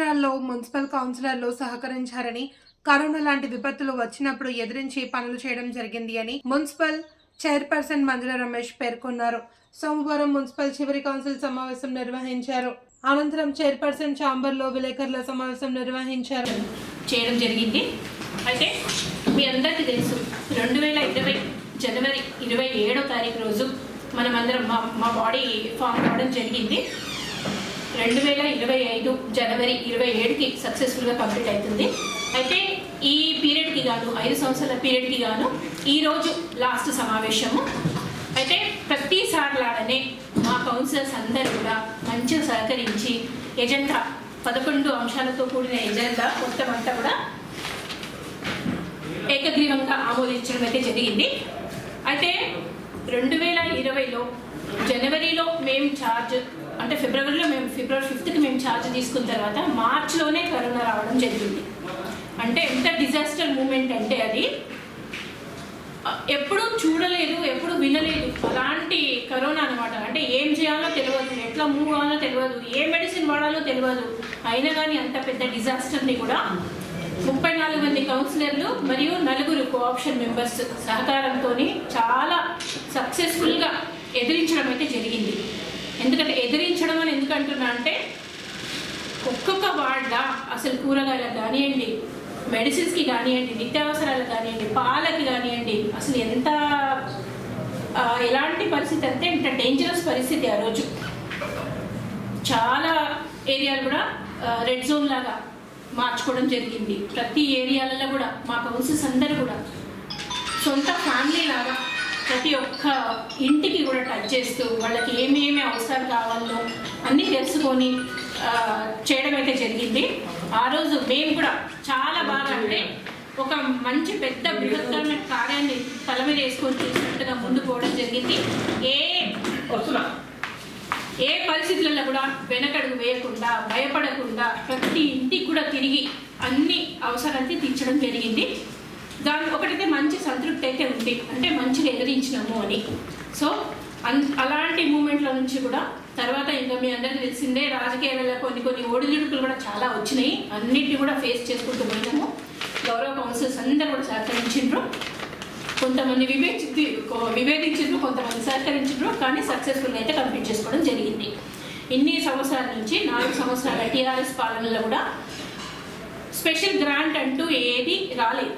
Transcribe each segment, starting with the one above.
మంచిర్యాలలో municipal కౌన్సిలర్లు సహకరించారని corona లాంటి విపత్తులు వచ్చినప్పుడు ఎదిరించి పనులు చేయడం జరిగింది అని మున్సిపల్ చైర్పర్సన్ మంజుల రమేష్ పేర్కొన్నారు. సోమవారం మున్సిపల్ చివరి కౌన్సిల్ సమావేశం నిర్వహించారు. అనంతరం చైర్పర్సన్ ఛాంబర్లో విలేకరుల సమావేశం నిర్వహించారు. చేయడం జరిగింది. అయితే మీ అందరికీ తెలుసు రెండు వేల ఇరవై జనవరి ఇరవై ఏడో తారీఖు రోజు మనమందరం మా మా బాడీ ఫామ్ అవ్వడం జరిగింది. రెండు వేల ఇరవై ఐదు జనవరి ఇరవై ఏడుకి సక్సెస్ఫుల్గా కంప్లీట్ అవుతుంది. అయితే ఈ పీరియడ్కి గాను ఐదు సంవత్సరాల పీరియడ్కి గాను ఈరోజు లాస్ట్ సమావేశము. అయితే ప్రతిసారిలాగానే మా కౌన్సిలర్స్ అందరూ కూడా మంచిగా సహకరించి ఎజెండా పదకొండు అంశాలతో కూడిన ఎజెండా మొత్తం అంతా కూడా ఏకగ్రీవంగా ఆమోదించడం అయితే జరిగింది. అయితే రెండు వేల ఇరవైలో జనవరిలో మేము ఛార్జ్ అంటే ఫిబ్రవరిలో మేము ఫిబ్రవరి ఫిఫ్త్కి మేము ఛార్జ్ తీసుకున్న తర్వాత మార్చ్లోనే కరోనా రావడం జరిగింది. అంటే ఎంత డిజాస్టర్ మూమెంట్ అంటే అది ఎప్పుడు ఎప్పుడూ చూడలేదు ఎప్పుడు వినలేదు. అలాంటి కరోనా అనమాట అంటే ఏం చేయాలో తెలియదు ఎట్లా మూవ్ అవ్వాలో తెలియదు ఏ మెడిసిన్ వాడాలో తెలియదు అయినా కానీ అంత పెద్ద డిజాస్టర్ని కూడా ముప్పై నాలుగు మంది కౌన్సిలర్లు మరియు నలుగురు కోఆప్షన్ మెంబర్స్ సహకారంతో చాలా సక్సెస్ఫుల్గా ఎదిరించడం అయితే జరిగింది. ఎందుకంటే ఎదిరించడం అని ఎందుకు అంటున్నా అంటే ఒక్కొక్క వాళ్ళ అసలు కూరగాయలకు కానివ్వండి మెడిసిన్స్కి కానివ్వండి నిత్యావసరాలకు కానివ్వండి పాలకి కానివ్వండి అసలు ఎంత ఎలాంటి పరిస్థితి అంటే ఇంత డేంజరస్ పరిస్థితి ఆ రోజు. చాలా ఏరియాలు కూడా రెడ్ జోన్ లాగా మార్చుకోవడం జరిగింది. ప్రతి ఏరియాలలో కూడా మా కౌన్సిల్స్ అందరూ కూడా. సొంత ఫ్యామిలీ లాగా ప్రతి ఒక్క ఇంటికి కూడా టచ్ చేస్తూ వాళ్ళకి ఏమేమి అవసరాలు కావాలో అన్నీ తెలుసుకొని చేయడం అయితే జరిగింది. ఆ రోజు మేము కూడా చాలా బాగా అంటే ఒక మంచి పెద్ద బృహత్తరమైన కార్యాన్ని తల మీద వేసుకొని చేసినట్టుగా ముందు పోవడం జరిగింది. ఏ ఏ పరిస్థితులలో కూడా వెనకడుగు వేయకుండా భయపడకుండా ప్రతి ఇంటికి కూడా తిరిగి అన్ని అవసరాలకి తీర్చడం జరిగింది. దాని ఒకటైతే మంచి సంతృప్తి అయితే ఉంది. అంటే మంచిగా ఎదిరించినాము అని. సో అన్ అలాంటి మూమెంట్ల నుంచి కూడా తర్వాత ఇంకా మీ అందరికీ తెలిసిందే రాజకీయాలలో కొన్ని కొన్ని ఒడిదుడుకులు కూడా చాలా వచ్చినాయి. అన్నిటిని కూడా ఫేస్ చేసుకుంటూ పోయినాము. గౌరవ కౌన్సిల్స్ అందరూ కూడా సహకరించిండ్రు. కొంతమంది వివేచి విభేదించారు కొంతమంది సహకరించారు కానీ సక్సెస్ఫుల్గా అయితే కంప్లీట్ చేసుకోవడం జరిగింది. ఇన్ని సంవత్సరాల నుంచి నాలుగు సంవత్సరాల టీఆర్ఎస్ పాలనలో కూడా స్పెషల్ గ్రాంట్ అంటూ ఏది రాలేదు.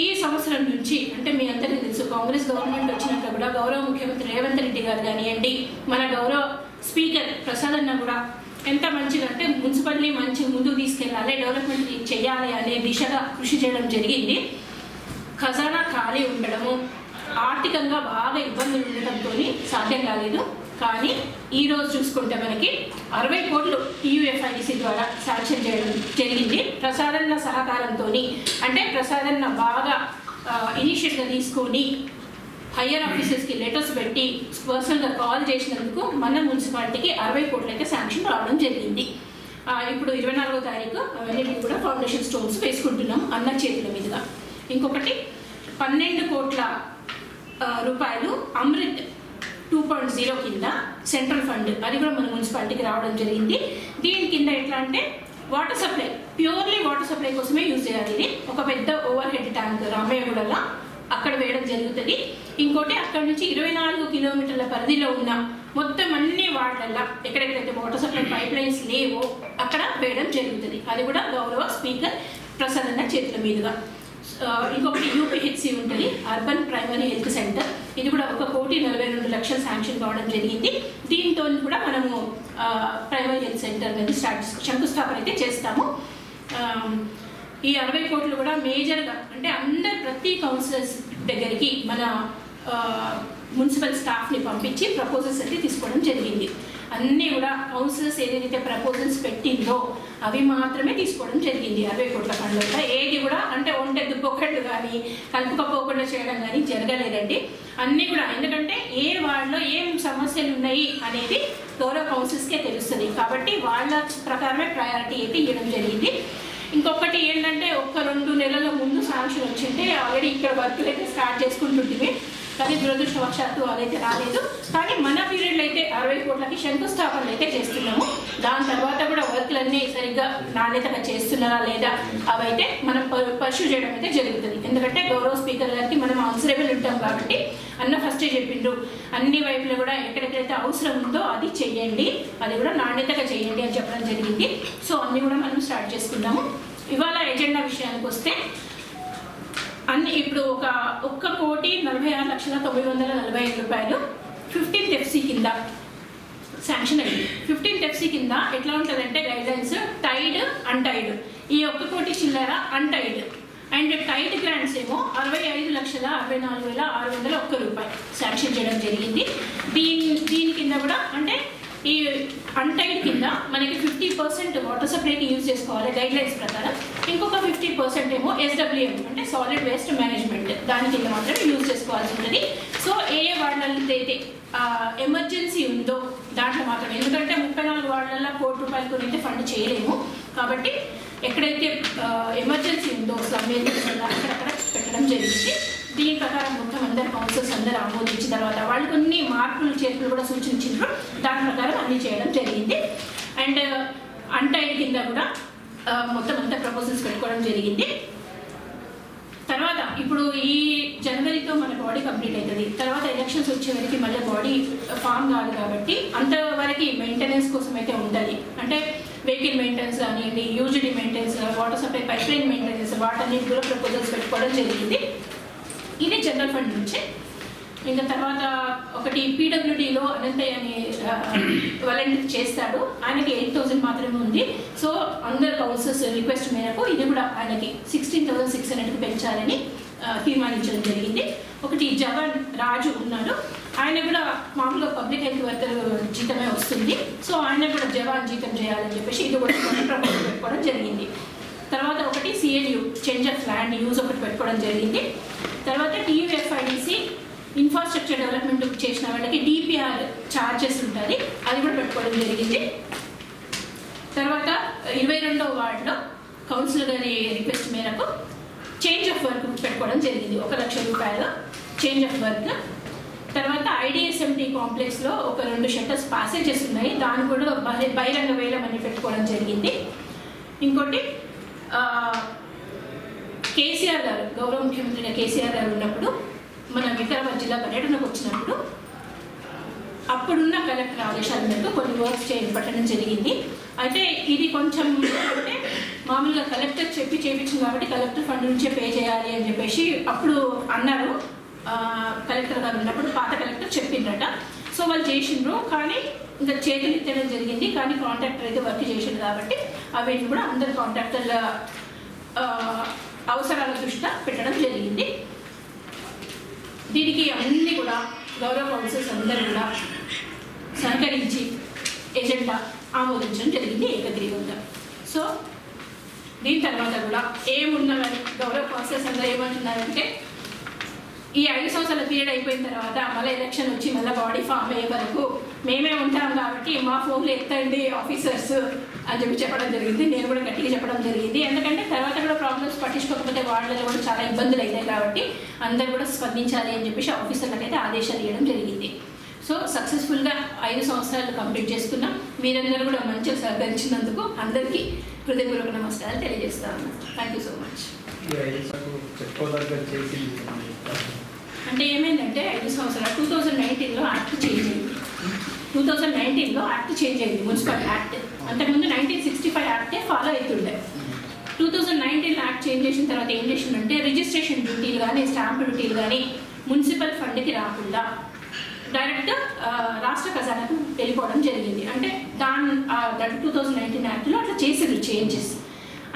ఈ సంవత్సరం నుంచి అంటే మీ అందరికీ తెలుసు కాంగ్రెస్ గవర్నమెంట్ వచ్చినాక కూడా గౌరవ ముఖ్యమంత్రి రేవంత్ రెడ్డి గారు కానివ్వండి మన గౌరవ స్పీకర్ ప్రసాద్ అన్న కూడా ఎంత మంచిగా అంటే మున్సిపల్ని మంచి ముందుకు తీసుకెళ్ళాలి డెవలప్మెంట్ చేయాలి అనే దిశగా కృషి చేయడం జరిగింది. ఖజానా ఖాళీ ఉండడము ఆర్థికంగా బాగా ఇబ్బందులు ఉండడంతో సాధ్యం కాలేదు. కానీ ఈరోజు చూసుకుంటే మనకి అరవై కోట్లు టీయూఎఫ్ఐడిసి ద్వారా శాంక్షన్ చేయడం జరిగింది. ప్రసాదన్న సహకారంతో అంటే ప్రసాదన్న బాగా ఇనిషియేట్గా తీసుకొని హయ్యర్ ఆఫీసర్స్కి లెటర్స్ పెట్టి పర్సనల్గా కాల్ చేసినందుకు మన మున్సిపాలిటీకి అరవై కోట్లు అయితే శాంక్షన్ రావడం జరిగింది. ఇప్పుడు ఇరవై నాలుగో తారీఖు అవన్నీ కూడా ఫౌండేషన్ స్టోన్స్ వేసుకుంటున్నాం అన్న చేతుల మీదుగా. ఇంకొకటి పన్నెండు కోట్ల రూపాయలు అమృత్ టూ పాయింట్ జీరో కింద సెంట్రల్ ఫండ్ అది కూడా మన మున్సిపాలిటీకి రావడం జరిగింది. దీని కింద ఎట్లా అంటే water supply purely water supply కోసమే యూజ్ చేయాలి. ఇది ఒక పెద్ద ఓవర్ హెడ్ ట్యాంక్ రామయ్యగూడలో అక్కడ వేయడం జరుగుతుంది. ఇంకోటి అక్కడ నుంచి ఇరవై నాలుగు కిలోమీటర్ల పరిధిలో ఉన్న మొత్తం అన్ని వార్డులల్లో ఎక్కడెక్కడైతే వాటర్ సప్లై పైప్ లైన్స్ లేవో అక్కడ వేయడం జరుగుతుంది. అది కూడా గౌరవ స్పీకర్ ప్రసన్న చేతుల మీదుగా. ఇంకొకటి యూపీహెచ్సి ఉంటుంది అర్బన్ ప్రైమరీ హెల్త్ సెంటర్. ఇది కూడా ఒక కోటి నలభై రెండు లక్షలు శాంక్షన్ కావడం జరిగింది. దీంతో కూడా మనము ప్రైమరీ హెల్త్ సెంటర్ అనేది స్టార్ట్ శంకుస్థాపన అయితే చేస్తాము. ఈ అరవై కోట్లు కూడా మేజర్గా అంటే అందరు ప్రతి కౌన్సిలర్స్ దగ్గరికి మన మున్సిపల్ స్టాఫ్ని పంపించి ప్రపోజల్స్ అయితే తీసుకోవడం జరిగింది. అన్నీ కూడా కౌన్సిలర్స్ ఏదైతే ప్రపోజల్స్ పెట్టిందో అవి మాత్రమే తీసుకోవడం జరిగింది. అరవై కోట్ల పండుగ ఏది కూడా అంటే ఒంటె దుబ్బొక్కట్లు కానీ కలుపుకపోకుండా చేయడం కానీ జరగలేదండి. అన్నీ కూడా ఎందుకంటే ఏ వాళ్ళలో ఏం సమస్యలు ఉన్నాయి అనేది గౌరవ కౌన్సిల్స్కే తెలుస్తుంది. కాబట్టి వాళ్ళ ప్రకారమే ప్రయారిటీ అయితే ఇవ్వడం జరిగింది. ఇంకొకటి ఏంటంటే ఒక్క రెండు నెలల ముందు శాంక్షన్ వచ్చింటే ఆల్రెడీ ఇక్కడ వర్క్లు అయితే స్టార్ట్ చేసుకుంటుంటే కానీ దురదృష్టవశాత్తు అదైతే రాలేదు. కానీ మన పీరియడ్లో అయితే అరవై కోట్లకి శంకుస్థాపనలు అయితే చేస్తున్నాము. దాని తర్వాత కూడా వర్క్లన్నీ సరిగ్గా నాణ్యతగా చేస్తున్నారా లేదా అవైతే మనం పర్ష్యూ చేయడం అయితే జరుగుతుంది. ఎందుకంటే గౌరవ స్పీకర్ గారికి మనం అవసరబుల్ ఉంటాం కాబట్టి అన్న ఫస్టే చెప్పిండ్రు. అన్ని వైపులు కూడా ఎక్కడెక్కడైతే అవసరం ఉందో అది చెయ్యండి. అది కూడా నాణ్యతగా చేయండి అని చెప్పడం జరిగింది. సో అన్నీ కూడా మనం స్టార్ట్ చేసుకున్నాము. ఇవాళ ఎజెండా విషయానికి వస్తే అన్ని ఇప్పుడు ఒక ఒక్క కోటి నలభై ఆరు లక్షల తొమ్మిది వందల నలభై ఐదు రూపాయలు ఫిఫ్టీన్త్ ఎఫ్సి కింద శాంక్షన్ అయింది ఫిఫ్టీన్త్ ఎఫ్సి కింద ఎట్లా ఉంటుందంటే గైడ్లైన్స్ టైడ్ అన్టైడ్ ఈ ఒక్క కోటి చిల్లర అన్టైడ్ అండ్ టైట్ గ్రాంట్స్ ఏమో అరవై ఐదు లక్షల అరవై నాలుగు వేల ఆరు వందల ఒక్క రూపాయి శాంక్షన్ చేయడం జరిగింది. దీని దీని కింద కూడా అంటే ఈ అన్టైడ్ కింద మనకి ఫిఫ్టీ పర్సెంట్ వాటర్ సప్లైకి యూజ్ చేసుకోవాలి గైడ్ లైన్స్ ప్రకారం. ఇంకొక ఫిఫ్టీ పర్సెంట్ ఏమో ఎస్డబ్ల్యూఎం అంటే సాలిడ్ వేస్ట్ మేనేజ్మెంట్ దాని కింద మాత్రం యూజ్ చేసుకోవాల్సి ఉంటుంది. సో ఏ ఏ ఎమర్జెన్సీ ఉందో దాంట్లో మాత్రం ఎందుకంటే ముప్పై నాలుగు వాళ్ళ కోటి రూపాయలతో అయితే ఫండ్ చేయలేము. కాబట్టి ఎక్కడైతే ఎమర్జెన్సీ ఉందో స్లమ్ అక్కడక్కడ పెట్టడం జరిగింది. దీని ప్రకారం మొత్తం అందరు కౌన్సిల్స్ అందరూ ఆమోదించిన తర్వాత వాళ్ళు కొన్ని మార్పులు చేర్పులు కూడా సూచించారు దాని ప్రకారం అన్ని చేయడం జరిగింది. అండ్ అంటైడ్ కింద కూడా మొత్తం అంతా ప్రపోజల్స్ పెట్టుకోవడం జరిగింది. తర్వాత ఇప్పుడు ఈ జనవరితో మన బాడీ కంప్లీట్ అవుతుంది తర్వాత ఎలక్షన్స్ వచ్చే వరకు మళ్ళీ బాడీ ఫామ్ కాదు కాబట్టి అంతవరకు మెయింటెనెన్స్ కోసం అయితే ఉంటుంది. అంటే వెహికల్ మెయింటెనెన్స్ కానివ్వండి UGD maintenance water supply pipeline maintenance వాటన్నిటి కూడా ప్రపోజల్స్ పెట్టుకోవడం జరిగింది. ఇది జనరల్ ఫండ్ నుంచి. ఇంకా తర్వాత ఒకటి పీడబ్ల్యూడీలో అనంతయ్య అని వాలంటీర్ చేస్తాడు. ఆయనకి ఎయిట్ థౌసండ్ మాత్రమే ఉంది. సో అందరు కౌన్సిల్స్ రిక్వెస్ట్ మేరకు ఇది కూడా ఆయనకి సిక్స్టీన్ థౌసండ్ సిక్స్ హండ్రెడ్కి పెంచాలని తీర్మానించడం జరిగింది. ఒకటి జగన్ రాజు ఉన్నాడు. ఆయన కూడా మామూలుగా పబ్లిక్ హెల్త్ వర్కర్ జీతమే వస్తుంది. సో ఆయన కూడా జవాన్ జీతం చేయాలని చెప్పేసి ఇది కూడా ప్రపోజల్ పెట్టుకోవడం జరిగింది. తర్వాత ఒకటి CLU change of land use ఒకటి పెట్టుకోవడం జరిగింది. తర్వాత టీయూఎఫ్ఐడిసి ఇన్ఫ్రాస్ట్రక్చర్ డెవలప్మెంట్ చేసిన వాళ్ళకి డిపిఆర్ ఛార్జెస్ ఉంటుంది అది కూడా పెట్టుకోవడం జరిగింది. తర్వాత ఇరవై రెండవ వార్డులో కౌన్సిలర్ గారి రిక్వెస్ట్ మేరకు చేంజ్ ఆఫ్ వర్క్ పెట్టుకోవడం జరిగింది. ఒక లక్ష రూపాయలు చేంజ్ ఆఫ్ వర్క్ తర్వాత I D S M T కాంప్లెక్స్లో ఒక రెండు షట్టర్స్ పాసేజెస్ ఉన్నాయి. దాన్ని కూడా బహిరంగ వేలం అని పెట్టుకోవడం జరిగింది. ఇంకోటి కేసీఆర్ గారు గౌరవ ముఖ్యమంత్రిగా కేసీఆర్ గారు ఉన్నప్పుడు మన వికారాబాద్ జిల్లా పర్యటనకు వచ్చినప్పుడు అప్పుడున్న కలెక్టర్ ఆదేశాల మేరకు కొన్ని వర్క్స్ చేపట్టడం జరిగింది. అయితే ఇది కొంచెం అంటే మామూలుగా కలెక్టర్ చెప్పి చేయించింది కాబట్టి కలెక్టర్ ఫండ్ నుంచే పే చేయాలి అని చెప్పేసి అప్పుడు అన్నారు. కలెక్టర్ గారు ఉన్నప్పుడు పాత కలెక్టర్ చెప్పిండ్రట. సో వాళ్ళు చేసిండ్రు కానీ ఇంకా చేతులు ఎత్తడం జరిగింది. కానీ కాంట్రాక్టర్ అయితే వర్క్ చేసిండు కాబట్టి అవి కూడా అందరు కాంట్రాక్టర్ల అవసరాల దృష్ట్యా పెట్టడం జరిగింది. దీనికి అన్ని కూడా గౌరవ కౌన్సిల్స్ అందరూ కూడా సహకరించి ఎజెండా ఆమోదించడం జరిగింది ఏకగ్రీవంగా. సో దీని తర్వాత కూడా ఏమున్నా గౌరవ కౌన్సిల్స్ అందరూ ఏమంటున్నారంటే ఈ ఐదు సంవత్సరాల పీరియడ్ అయిపోయిన తర్వాత మళ్ళీ ఎలక్షన్ వచ్చి మళ్ళీ బాడీ ఫామ్ అయ్యే వరకు మేమే ఉంటాం కాబట్టి మా ఫోన్లు ఎత్తండి ఆఫీసర్స్ అని చెప్పి చెప్పడం జరిగింది. నేను కూడా గట్టిగా చెప్పడం జరిగింది. ఎందుకంటే తర్వాత కూడా ప్రాబ్లమ్స్ పట్టించుకోకపోతే వాళ్ళలో కూడా చాలా ఇబ్బందులు అవుతాయి కాబట్టి అందరు కూడా స్పందించాలి అని చెప్పేసి ఆఫీసర్లకైతే ఆదేశాలు ఇవ్వడం జరిగింది. సో సక్సెస్ఫుల్గా ఐదు సంవత్సరాలు కంప్లీట్ చేసుకున్నాం. మీరందరూ కూడా మంచిగా సహకరించినందుకు అందరికీ హృదయపూర్వక నమస్కారాలు తెలియజేస్తాను థ్యాంక్ యూ సో మచ్ అంటే ఏమైందంటే ఐదు సంవత్సరాలు టూ థౌజండ్ నైన్టీన్లో యాక్ట్ చేంజ్ అయింది. టూ థౌజండ్ నైన్టీన్లో యాక్ట్ చేంజ్ అయింది మున్సిపల్ యాక్ట్. అంతకుముందు నైన్టీన్ సిక్స్టీ ఫైవ్ యాక్టే ఫాలో అవుతుండే two thousand nineteen act change చేసిన తర్వాత ఏం చేసిందంటే రిజిస్ట్రేషన్ డ్యూటీలు కానీ స్టాంప్ డ్యూటీలు కానీ మున్సిపల్ ఫండ్కి రాకుండా డైరెక్ట్ రాష్ట్ర ఖజానాకు వెళ్ళిపోవడం జరిగింది. అంటే దాని టూ థౌజండ్ నైన్టీన్ యాక్ట్లో అట్లా చేసిండ్రు చేంజెస్.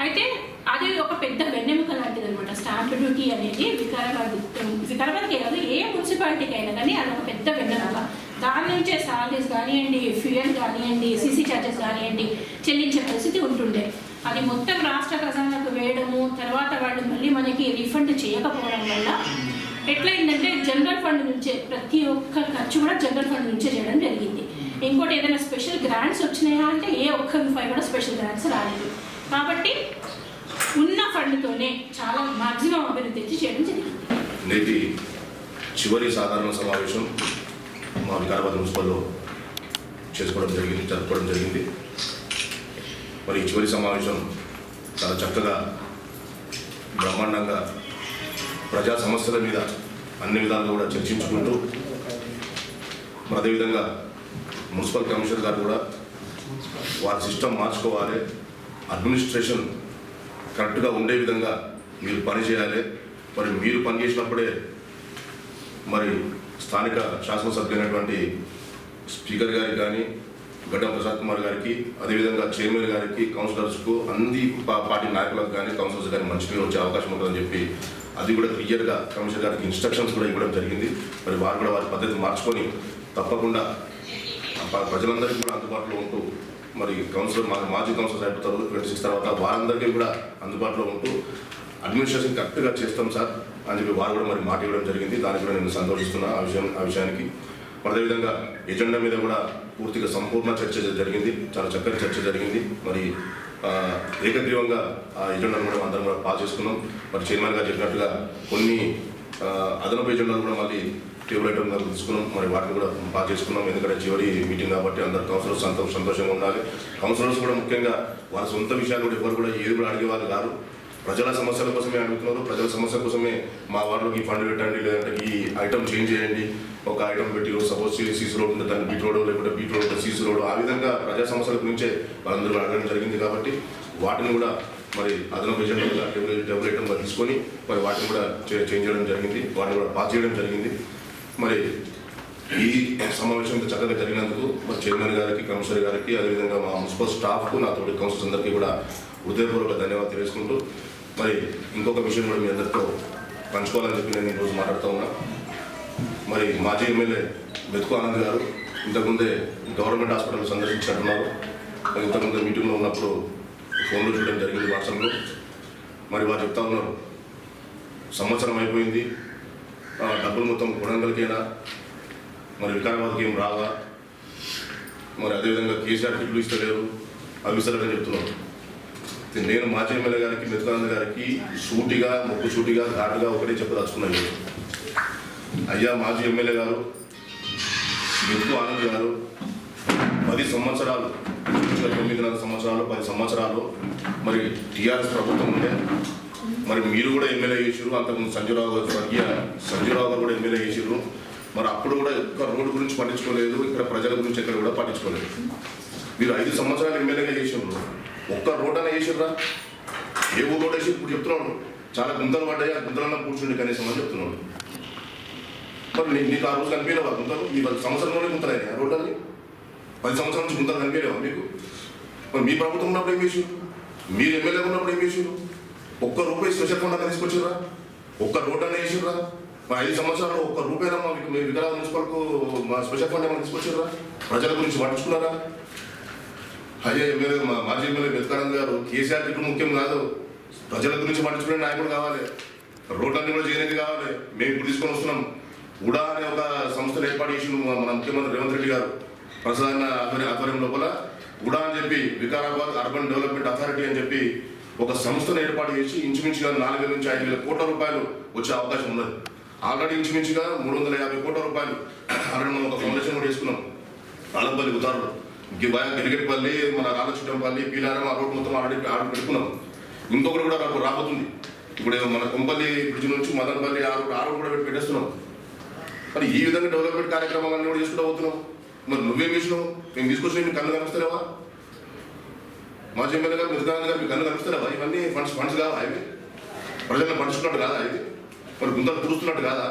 అయితే అది ఒక పెద్ద వెన్నెముక లాంటిది అనమాట స్టాంప్ డ్యూటీ అనేది వికారాబాద్ వికారాబాద్కి కాదు ఏ మున్సిపాలిటీకి అయినా కానీ అది ఒక పెద్ద వెన్నెముక. దాని నుంచే సాలరీస్ కానివ్వండి ఫ్యూయల్ కానివ్వండి సీసీ ఛార్జెస్ కానివ్వండి చెల్లించే పరిస్థితి ఉంటుండే. అది మొత్తం రాష్ట్ర ఖజానాకు వేయడము తర్వాత వాళ్ళు మళ్ళీ మనకి రీఫండ్ చేయకపోవడం వల్ల ఎట్లయిందంటే జనరల్ ఫండ్ నుంచే ప్రతి ఒక్క ఖర్చు కూడా జనరల్ ఫండ్ నుంచే చేయడం జరిగింది. ఇంకోటి ఏదైనా స్పెషల్ గ్రాంట్స్ వచ్చినాయా అంటే ఏ ఒక్క రూపాయి కూడా స్పెషల్ గ్రాంట్స్ రాలేదు. కాబట్టి ఉన్న ఫండ్తోనే చాలా మాక్సిమం అభివృద్ధి చేయడం జరిగింది. నేటి చివరి సాధారణ సమావేశం మా వికారాబాద్ మున్సిపల్లో చేసుకోవడం జరిగింది జరుపుకోవడం జరిగింది. మరి ఈ చివరి సమావేశం చాలా చక్కగా బ్రహ్మాండంగా ప్రజా సమస్యల మీద అన్ని విధాలుగా కూడా చర్చించుకుంటూ మరి అదేవిధంగా మున్సిపల్ కమిషనర్ గారు కూడా వారి సిస్టమ్ మార్చుకోవాలి అడ్మినిస్ట్రేషన్ కరెక్ట్గా ఉండే విధంగా మీరు పని చేయాలి. మరి మీరు పని చేసినప్పుడే మరి స్థానిక శాసనసభ్యులైనటువంటి స్పీకర్ గారికి కానీ గడ్డం ప్రసాద్ కుమార్ గారికి అదేవిధంగా చైర్మన్ గారికి కౌన్సిలర్స్కు అన్ని పా- పార్టీ నాయకులకు కానీ కౌన్సిలర్స్ కానీ మంచి పేరు వచ్చే అవకాశం ఉంటుందని చెప్పి అది కూడా క్లియర్గా కమిషనర్ గారికి ఇన్స్ట్రక్షన్స్ కూడా ఇవ్వడం జరిగింది. మరి వారు కూడా వారి పద్ధతి మార్చుకొని తప్పకుండా ప్రజలందరికీ కూడా అందుబాటులో ఉంటూ మరి కౌన్సిలర్ మాజీ కౌన్సిలర్ అయిపోతారు ట్వంటీ సిక్స్ తర్వాత వారందరికీ కూడా అందుబాటులో ఉంటూ అడ్మినిస్ట్రేషన్ కరెక్ట్గా చేస్తాం సార్ అని చెప్పి వారు కూడా మరి మాట ఇవ్వడం జరిగింది. దానికి కూడా నేను సంతోషిస్తున్నా ఆ విషయం ఆ విషయానికి. మరి అదేవిధంగా ఎజెండా మీద కూడా పూర్తిగా సంపూర్ణ చర్చ జరిగింది. చాలా చక్కని చర్చ జరిగింది. మరి ఏకగ్రీవంగా ఆ ఎజెండాను కూడా అందరం కూడా పాస్ చేసుకున్నాం. మరి చైర్మన్ గారు చెప్పినట్టుగా కొన్ని అదనపు ఎజెండాలు కూడా మళ్ళీ ట్యూబ్ ఐటమ్ గారు తీసుకున్నాం మరి వాటిని కూడా బాగా చేసుకున్నాం. ఎందుకంటే చివరి మీటింగ్ కాబట్టి అందరు కౌన్సిలర్స్ సంతో సంతోషంగా ఉండాలి. కౌన్సిలర్స్ కూడా ముఖ్యంగా వారి సొంత విషయాలు కూడా ఎవరు కూడా ఏది కూడా అడిగేవారు కాదు ప్రజల సమస్యల కోసమే అడుగుతున్నారు. ప్రజల సమస్య కోసమే మా వార్డులోకి ఈ ఫండ్ పెట్టండి లేదంటే ఈ ఐటమ్ చేంజ్ చేయండి. ఒక ఐటమ్ పెట్టి సపోజ్ సీసీ రోడ్ ఉంటే దాన్ని బీట్ రోడ్ లేకుంటే బీట్ రోడ్ సీసీ రోడ్ ఆ విధంగా ప్రజా సమస్యల గురించే వాళ్ళందరూ అడగడం జరిగింది కాబట్టి వాటిని కూడా మరి అదనపు ఎజెండా టేబుల్ ఐటమ్ తీసుకొని మరి వాటిని కూడా చే- చేంజ్ చేయడం జరిగింది. వాటిని కూడా పాస్ చేయడం జరిగింది. మరి ఈ సమావేశం చక్కగా జరిగినందుకు మరి చైర్మన్ గారికి కమిషనర్ గారికి అదేవిధంగా మా మున్సిపల్ స్టాఫ్కు నా తోటి కౌన్సిల్స్ అందరికీ కూడా హృదయపూర్వక ధన్యవాదాలు తెలుసుకుంటూ మరి ఇంకొక విషయం కూడా మీ అందరితో పంచుకోవాలని చెప్పి నేను ఈరోజు మాట్లాడుతూ ఉన్నా. మరి మాజీ ఎమ్మెల్యే బెతుకు ఆనంద్ గారు ఇంతకుముందే గవర్నమెంట్ హాస్పిటల్ సందర్శించినట్టున్నారు మరి ఇంతకుముందే మీటింగ్లో ఉన్నప్పుడు ఫోన్లో చూడడం జరిగింది వాట్సాప్లో. మరి వారు చెప్తా ఉన్నారు సంవత్సరం అయిపోయింది డబ్బులు మొత్తం కొడంగల్కేనా? మరి వికారాబాద్కి ఏం రావా? మరి అదేవిధంగా కేసీఆర్ టిట్లు ఇస్తలేరు. అవి సరే చెప్తున్నాను నేను మాజీ ఎమ్మెల్యే గారికి మిత్రానంద గారికి సూటిగా ముక్కు సూటిగా ఘాటుగా ఒకటే చెప్పదలుచుకున్నాను అయ్యా మాజీ ఎమ్మెల్యే గారు మెతుకు ఆనంద్ గారు పది సంవత్సరాలు తొమ్మిది తొమ్మిదిన్నర సంవత్సరాలు పది సంవత్సరాలు మరి టీఆర్ఎస్ ప్రభుత్వం ఉండే మరి మీరు కూడా ఎమ్మెల్యే చేసారు అంతకుముందు సంజయరావు గారు స్వర్గీయ సంజయరావు గారు కూడా ఎమ్మెల్యే చేసారు మరి అప్పుడు కూడా ఒక్క రోడ్డు గురించి పట్టించుకోలేదు ఇక్కడ ప్రజల గురించి ఎక్కడ కూడా పట్టించుకోలేదు. మీరు ఐదు సంవత్సరాలు ఎమ్మెల్యేగా చేసిండ్రు ఒక్క రోడ్ అనే చేసారా ఏ ఊరు రోడ్ వేసి ఇప్పుడు చెప్తున్నాడు. చాలా గుంతలు పడ్డాయి ఆ గుంతలన్నా కూర్చుండి కనీసం అని చెప్తున్నాడు. మరి నీ- నీకు ఆ రోజు కనిపించలేవా గుంతలు? ఈ పది సంవత్సరంలోనే గుంతలు ఆ రోడ్ అని పది సంవత్సరాల నుంచి గుంతలు కనిపించలేవా మీకు? మరి మీ ప్రభుత్వం ఉన్నప్పుడు ఏం చేసారు మీరు ఎమ్మెల్యే ఉన్నప్పుడు ఏం చేసారు ఒక్క రూపాయి స్పెషల్ ఫండ్ అక్కడ తీసుకొచ్చిర్రా? ఒక్క రోడ్ అనే వేసిర్రా మా ఐదు సంవత్సరాలు ఒక్క రూపాయి మా మీ వికలాంగ మున్సిపల్కు మా స్పెషల్ ఫండ్ ఏమైనా తీసుకొచ్చిర్రా? ప్రజల గురించి పట్టించుకున్నారా? అయ్యే ఎమ్మెల్యే మా మాజీ ఎమ్మెల్యే వెతకానంద్ గారు కేసీఆర్ ఇప్పుడు ముఖ్యం కాదు. ప్రజల గురించి పట్టించుకునే నాయకుడు కావాలి. రోడ్లన్నీ కూడా చేయలేదు కావాలి. మేము ఇప్పుడు తీసుకొని వస్తున్నాం. ఉడా అనే ఒక సంస్థను ఏర్పాటు చేసి మన ముఖ్యమంత్రి రేవంత్ రెడ్డి గారు. ప్రసాద్ ఆధ్వర్యం ఆధ్వర్యం లోపల ఉడా అని చెప్పి వికారాబాద్ అర్బన్ డెవలప్మెంట్ అథారిటీ అని చెప్పి ఒక సంస్థను ఏర్పాటు చేసి ఇంచుమించుగా నాలుగు వేల నుంచి ఐదు వేల కోట్ల రూపాయలు వచ్చే అవకాశం ఉన్నది. ఆల్రెడీ ఇంచుమించుగా మూడు వందల యాభై కోట్ల రూపాయలు ఆల్రెడీ మనం ఒక ఫౌండేషన్ కూడా చేసుకున్నాం. ఆలంపల్లి ఉదాహరణ గిరిగటిపల్లి మన రామచుట్టంపల్లి పీలారం ఆ రోడ్ మొత్తం ఆల్రెడీ ఆర్డర్ పెట్టుకున్నాం. ఇంకొకటి కూడా రేపు రాబోతుంది. ఇప్పుడు మన కొంపల్లి బ్రిడ్జ్ నుంచి మదనపల్లి ఆ రోడ్ ఆ రోడ్ కూడా పెట్టి పెట్టేస్తున్నాం. మరి ఈ విధంగా డెవలప్మెంట్ కార్యక్రమాలన్నీ కూడా చేసుకుంటూ పోతున్నాం. మరి నువ్వేం చేసినావు? మేము తీసుకొచ్చిన నేను కళ్ళు కనిపిస్తలేవా? మాజీ ఎమ్మెల్యే గారు మిథునానంద గారు మీకు కళ్ళు కనిపిస్తలేవా ఇవన్నీ ఫండ్స్ ఫండ్స్ కావా ఇవి? ప్రజలను పంచుకున్నట్టు కాదా ఇది మరి గుంతలు పూడుస్తున్నట్టు కాదా?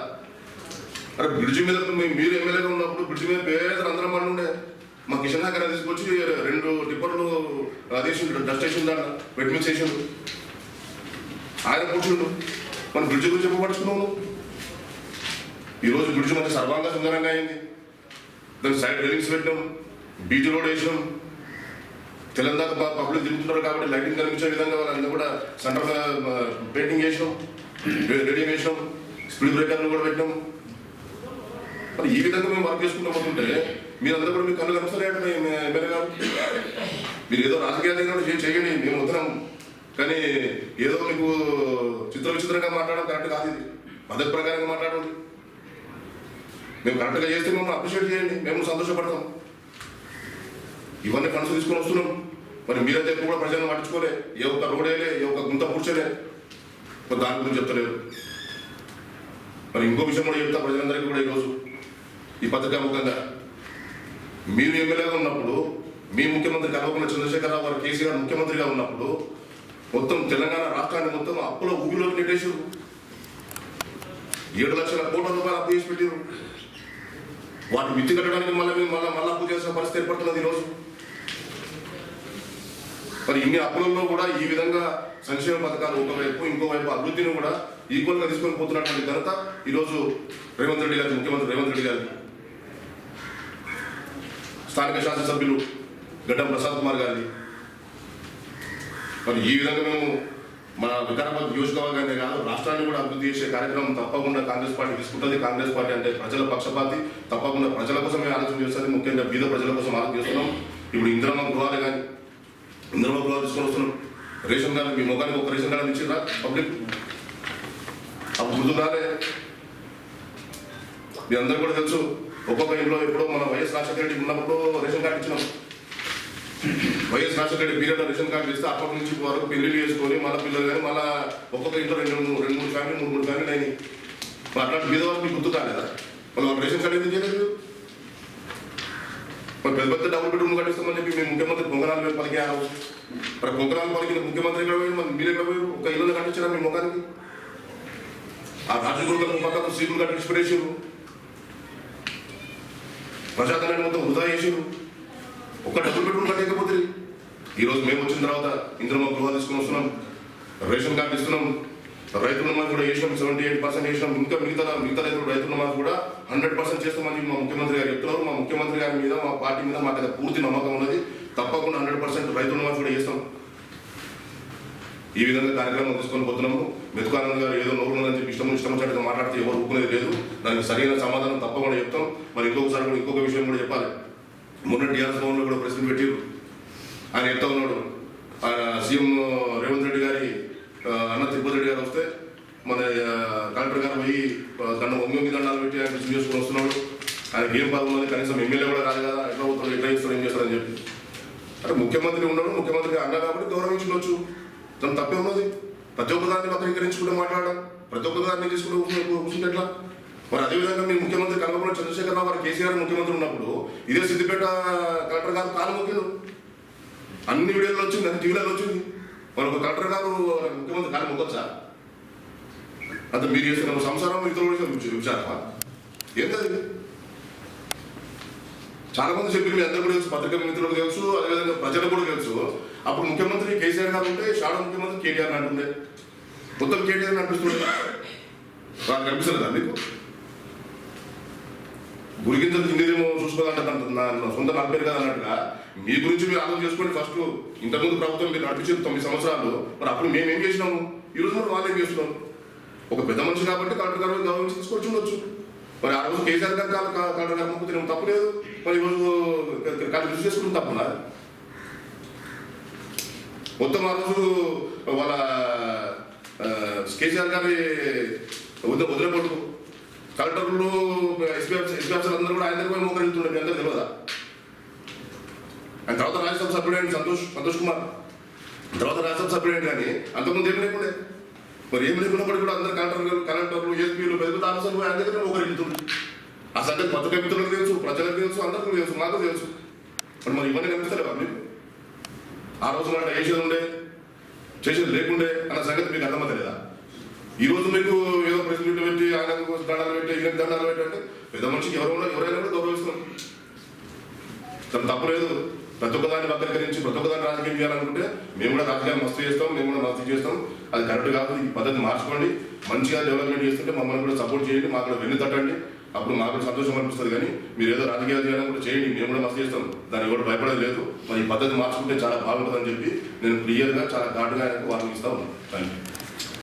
అరే బ్రిడ్జి మీద మీరు ఎమ్మెల్యేగా ఉన్నప్పుడు బ్రిడ్జి మీద పేదలు అందరం పడి ఉండే. మా కిషన్ దగ్గర తీసుకొచ్చి రెండు టిప్పర్లు అదేసి డస్ట్ స్టేషన్ దాంట్లో వెట్ మిక్స్ ఆయన కూర్చుండు. మన బ్రిడ్జి గురించి చెప్పబడుచుకున్నాము ఈరోజు బ్రిడ్జ్ మంచి సర్వాంగ సుందరంగా అయింది. దాని సైడ్ రైలింగ్స్ పెట్టాం బీచ్ రోడ్ వేసినాం. తెలంగాణ బాగా పబ్లిక్ తిరుగుతున్నారు కాబట్టి లైటింగ్ కనిపించే విధంగా వాళ్ళందరూ కూడా సెంటర్ పెయింటింగ్ చేసినాం. రెడీ వేసినాం స్పీడ్ బ్రేకర్లు కూడా పెట్టినాం. మరి ఈ విధంగా మేము వర్క్ చేసుకుంటూ పోతుంటే మీరందరూ కూడా మీకు కళ్ళు కనిపిస్తారంటే ఎమ్మెల్యే గారు? మీరు ఏదో రాజకీయాలు చేయండి మేము వద్దాం కానీ ఏదో మీకు చిత్ర విచిత్రంగా మాట్లాడడం కరెక్ట్ కాదు ఇది. పద్ధతి ప్రకారంగా మాట్లాడండి. మేము కరెక్ట్గా చేస్తే మేము అప్రిషియేట్ చేయండి. మేము సంతోషపడతాం. ఇవన్నీ ఫండ్స్ తీసుకొని వస్తున్నాం. మరి మీరైతే ఎప్పుడు కూడా ప్రజలను పట్టించుకోలే. ఏ ఒక్క రోడేలే ఏ ఒక్క గుంత కూర్చోలే మరి దాని గురించి చెప్తలేరు. మరి ఇంకో విషయం కూడా చెప్తా ప్రజలందరికీ కూడా ఈరోజు. ఈ పథకం ముఖంగా మీరు ఎమ్మెల్యేగా ఉన్నప్పుడు మీ ముఖ్యమంత్రి కల్వకుంట్ల చంద్రశేఖరరావు గారు కేసీఆర్ ముఖ్యమంత్రిగా ఉన్నప్పుడు మొత్తం తెలంగాణ రాష్ట్రాన్ని మొత్తం అప్పులో ఊబిలోకి నెట్టేసారు ఏడు లక్షల కోట్ల రూపాయలు అప్పు చేసి పెట్టారు వాటి మిత్తి కట్టడానికి మళ్ళీ మళ్ళీ మళ్ళీ అప్పు చేసిన పరిస్థితి ఏర్పడుతున్నది ఈరోజు. మరి ఇన్ని అప్పులలో కూడా ఈ విధంగా సంక్షేమ పథకాలు ఒకవైపు ఇంకోవైపు అభివృద్ధిని కూడా ఈక్వల్గా తీసుకొని పోతున్నటువంటి ఘనత ఈరోజు రేవంత్ రెడ్డి గారి ముఖ్యమంత్రి రేవంత్ రెడ్డి గారి. స్థానిక శాసనసభ్యులు గడ్డం ప్రసాద్ కుమార్ గారి మరి ఈ విధంగా మేము మన వికారాబాద్ నియోజకవర్గాన్ని కాదు రాష్ట్రాన్ని కూడా అభివృద్ధి చేసే కార్యక్రమం తప్పకుండా కాంగ్రెస్ పార్టీ తీసుకుంటుంది. కాంగ్రెస్ పార్టీ అంటే ప్రజల పక్షపాతి. తప్పకుండా ప్రజల కోసమే ఆలోచన చేస్తుంది. ముఖ్యంగా బీద ప్రజల కోసం ఆలోచన చేస్తున్నాం. ఇప్పుడు ఇంద్రమ్మ గృహాలు కానీ ఇంద్రబాబు గృహాలు తీసుకొని వస్తున్నాం. రేషన్ కార్డు మీ ముఖానికి ఒక రేషన్ కార్డు ఇచ్చిరా పబ్లిక్ అప్పుడు గుర్తు రాలే. మీ అందరూ కూడా తెలుసు ఒక్కొక్క ఇంట్లో ఎప్పుడో మన వైఎస్ రాజశేఖర రెడ్డి ఉన్నప్పుడు రేషన్ కార్డు ఇచ్చినాం. YS Rajasekhara Reddy period ration card ఇస్తే అప్పటి నుంచి వరకు పెళ్ళి చేసుకొని మళ్ళీ పిల్లలు కానీ మళ్ళీ ఒక్కొక్క ఇంట్లో రెండు మూడు రెండు మూడు ఫ్యామిలీ మూడు మూడు ఫ్యామిలీ అయినాయి. మరి అట్లాంటి మీద వరకు గుర్తు కాలేదా మరి రేషన్ కార్డు ఎందుకు చేయలేదు మరి పెద్ద పెద్ద డబుల్ బెడ్రూమ్ కట్టిస్తామని చెప్పి మేము ముఖ్యమంత్రి పొంగనాలు మీద పలికారు. మరి పొంగనాలు పలికిన ముఖ్యమంత్రి ఎక్కడ పోయి మరి మీరు ఎక్కడ పోయి ఒక ఇల్లు కట్టించారా మీ ముఖానికి? ఆ రాజగురులకు పక్కన సీట్లు కట్టించి పెట్టేసారు ప్రజాధనాన్ని మొత్తం వృధా చేసారు ఒక డబుల్ బెడ్రూమ్ కట్టకపోతే ఈరోజు మేము వచ్చిన తర్వాత ఇంద్రమ్మ గృహాలు తీసుకుని వస్తున్నాం. రేషన్ కార్డు ఇస్తున్నాం. రైతు రుణమాఫీ కూడా చేసినాం సెవెంటీ ఎయిట్ పర్సెంట్ చేసినాం. ఇంకా మిగతా మిగతా రైతులు రైతు రుణమాఫీ కూడా హండ్రెడ్ పర్సెంట్ చేస్తామని మా ముఖ్యమంత్రి గారు చెప్తున్నారు. మా ముఖ్యమంత్రి గారి మీద మా పార్టీ మీద మాకు అది పూర్తి నమ్మకం ఉన్నది. తప్పకుండా హండ్రెడ్ పర్సెంట్ రైతు రుణమాఫీ కూడా చేస్తాం. ఈ విధంగా కార్యక్రమం తీసుకొని పోతున్నాము. మెతుకానంద్ గారు ఏదో నోరు ఉందని చెప్పి ఇష్టం ఇష్టం వచ్చినట్టుగా మాట్లాడితే ఎవరు ఊరుకునేది లేదు. దానికి సరైన సమాధానం తప్పకుండా చెప్తాం. మరి ఇంకొకసారి కూడా ఇంకొక విషయం కూడా చెప్పాలి. మొన్న టీఆర్ఎస్ భవన్లో కూడా ప్రశ్న పెట్టారు ఆయన చెప్తా ఉన్నాడు. ఆయన సీఎం రేవంత్ రెడ్డి గారి అన్న తిరుపతి రెడ్డి గారు వస్తే మన కలెక్టర్ గారు పోయి ఆ, దండ ఒంగి దండాలు పెట్టి ఆయన రిసీవ్ చేసుకుని వస్తున్నాడు. ఆయనకి ఏం బాగుంది కనీసం ఎమ్మెల్యే కూడా కాదు కదా. ఎట్లా పోతాడు? ఎట్లా చేస్తాడు? ఏం చేస్తాడని చెప్పి. అంటే ముఖ్యమంత్రి ఉన్నాడు. ముఖ్యమంత్రి అన్న కాబట్టి గౌరవించుకోవచ్చు దాని తప్పే ఉన్నది. ప్రతి ఒక్క దాన్ని వక్రీకరించుకుంటూ మాట్లాడడం. ప్రతి ఒక్క దాన్ని తీసుకుంటూ కూర్చుంటే- ఎట్లా? మరి అదేవిధంగా మీ ముఖ్యమంత్రి కల్పన చంద్రశేఖరరావు గారు కేసీఆర్ ముఖ్యమంత్రి ఉన్నప్పుడు ఇదే సిద్దిపేట కలెక్టర్ గారు కాలు మొక్కిండు అన్ని వీడియోలు వచ్చింది అన్ని టీవీలలో వచ్చింది. మరి ఒక కలెక్టర్ గారు ముఖ్యమంత్రి కాలు మొక్కొచ్చా అంత మీరు చేస్తున్న సంసారం ఇతరులు విచారమా ఏంటది? చాలా మంది చెప్పి మీ అందరూ కూడా తెలుసు పత్రికా మిత్రులకు తెలుసు అదేవిధంగా ప్రజలకు కూడా తెలుసు. అప్పుడు ముఖ్యమంత్రి కేసీఆర్ గారు ఉంటే షాడో ముఖ్యమంత్రి కేటీఆర్ అంటుండే మొత్తం కేటీఆర్ అనిపిస్తుండే. నాకు కనిపిస్తుందా మీకు? గురిగింజలు తిండిదేమో చూసుకోవాలంటే నా నా సొంత నా పేరు కదా అన్నట్టుగా. మీ గురించి మీరు ఆలోచన చేసుకోండి ఫస్ట్ ఇంతకుముందు ప్రభుత్వం మీరు నడిపించింది తొమ్మిది సంవత్సరాలు మరి అప్పుడు మేము ఏం చేసినాము? ఈ రోజు మరి వాళ్ళు ఏం చేస్తున్నాం? ఒక పెద్ద మనిషి కాబట్టి కలెక్టర్ గారు గౌరవించి తీసుకొచ్చి ఉండొచ్చు. మరి ఆ రోజు కేసీఆర్ గారు కాదు కలెక్టర్ గారు తినడం తప్పలేదు మరి ఈరోజు రోజు కలెక్టర్ రిసీవ్ చేసుకుంటాం తప్పునా మొత్తం ఆ రోజు వాళ్ళ కేసీఆర్ గారి వదిలే వదిలేపడు కలెక్టర్లు ఎస్పీ ఎస్పీ ఆఫీసర్ అందరూ కూడా ఆయన దగ్గర పోయి మోకరిస్తుండే మీ అందరూ తెలియదా? ఆయన తర్వాత రాజ్యసభ సభ్యుడు సంతోష్ సంతోష్ కుమార్. తర్వాత రాజ్యసభ సభ్యుడు కానీ అంతకుముందు ఏం లేకుండే. మరి ఏం లేకున్నప్పటికీ కూడా అందరు కలెక్టర్లు కలెక్టర్లు ఎస్పీలు పెద్ద పెద్ద ఆఫీసర్లు ఆయన దగ్గర మోకరిస్తుండ్రు ఆ సంగతి పత్రిక మిత్రులకు తెలుసు ప్రజలకు తెలుసు అందరికీ తెలుసు నాకు తెలుసు. మరి మరి ఇవన్నీ కనిపిస్తలేవా మీకు ఆ రోజు మాట చేసేది ఉండే చేసేది లేకుండే అన్న సంగతి మీకు అర్థమవుతలేదా? ఈ రోజు మీకు ఏదో ప్రెస్ పెట్టి ఆయన దండాలు పెట్టి ఇంకా దండాలు పెట్టి అంటే పెద్ద మనిషికి ఎవరు ఎవరైనా కూడా గౌరవిస్తున్నాం తను తప్పు లేదు. ప్రతి ఒక్కదాన్ని వక్రీకరించి ప్రతి ఒక్కదాన్ని రాజకీయం చేయాలనుకుంటే మేము కూడా రాజకీయాలు మస్తు చేస్తాం మేము కూడా మస్తు చేస్తాం. అది కరెక్ట్ కాదు ఈ పద్ధతి మార్చుకోండి. మంచిగా డెవలప్మెంట్ చేస్తుంటే మమ్మల్ని కూడా సపోర్ట్ చేయండి మాకు కూడా వెన్ను తట్టండి. అప్పుడు మాకు సంతోషం అనిపిస్తుంది కానీ మీరు ఏదో రాజకీయాలు చేయాలనుకుంటే కూడా చేయండి మేము కూడా మస్తు చేస్తాం. దానికి కూడా భయపడేది లేదు. మరి ఈ పద్ధతి మార్చుకుంటే చాలా బాగుంటుందని చెప్పి నేను క్లియర్గా చాలా ఘాటుగా ఆయనకు వార్నింగ్ ఇస్తా ఉన్నాను. Thank you